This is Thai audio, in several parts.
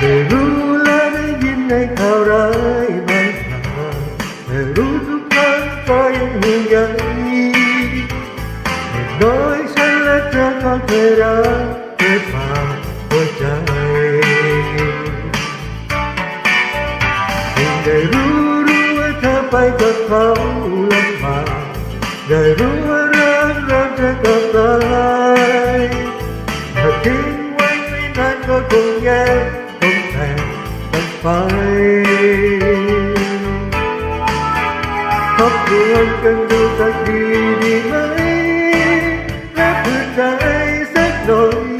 ได้รู้และได้ยินในข่าวร้ายไม่ผ่านแต่รู้ทุกครั้งก็ยังห่วงใยอย่างน้อยฉันและเธอก็เคยรักเคยผ่านหัวใจเพียงได้รู้รู้ว่าเธอไปกับเขาลำบากได้รู้ว่ารักรักเธอกับตายถ้าทิ้ง ไปทบทวนกันดูสักทีดีไหมและเพื่อใจสักหน่อย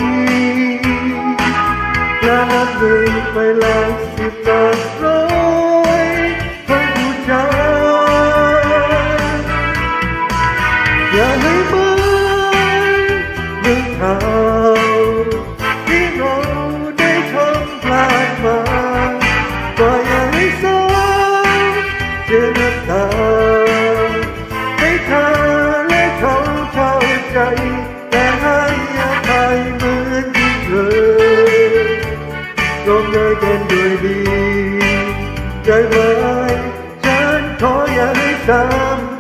และนับหนึ่งไปหลังสิบแปดร้อยของผู้ชายอย่าให้เมื่อเรื่องข่าว ใจไหม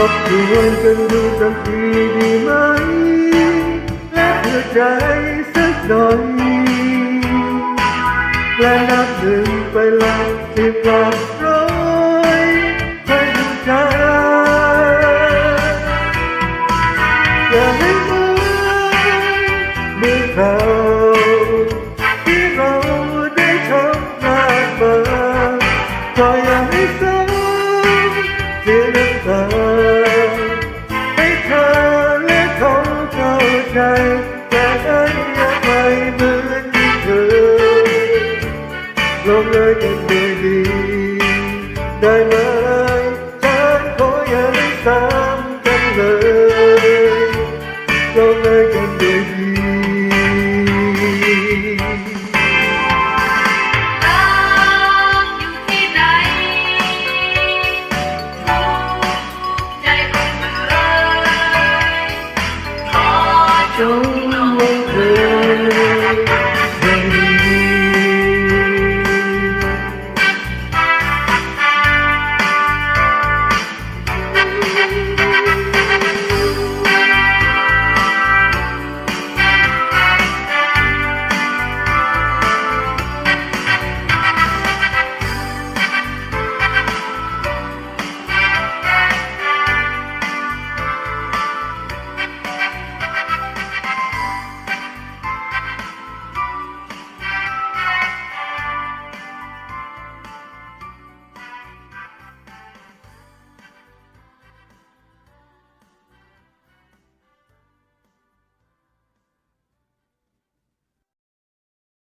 ทบทวนกันดูสักทีดีไหม และเพื่อใจสักหน่อย และนับหนึ่งไปหลังสิบหลักร้อยให้ดูใจอย่าให้เหมือนเมื่อคราที่เราได้ทำพลาดมาก็อย่าให้ซ้ำเลงเลยกันด้วยดีได้ไหมฉัน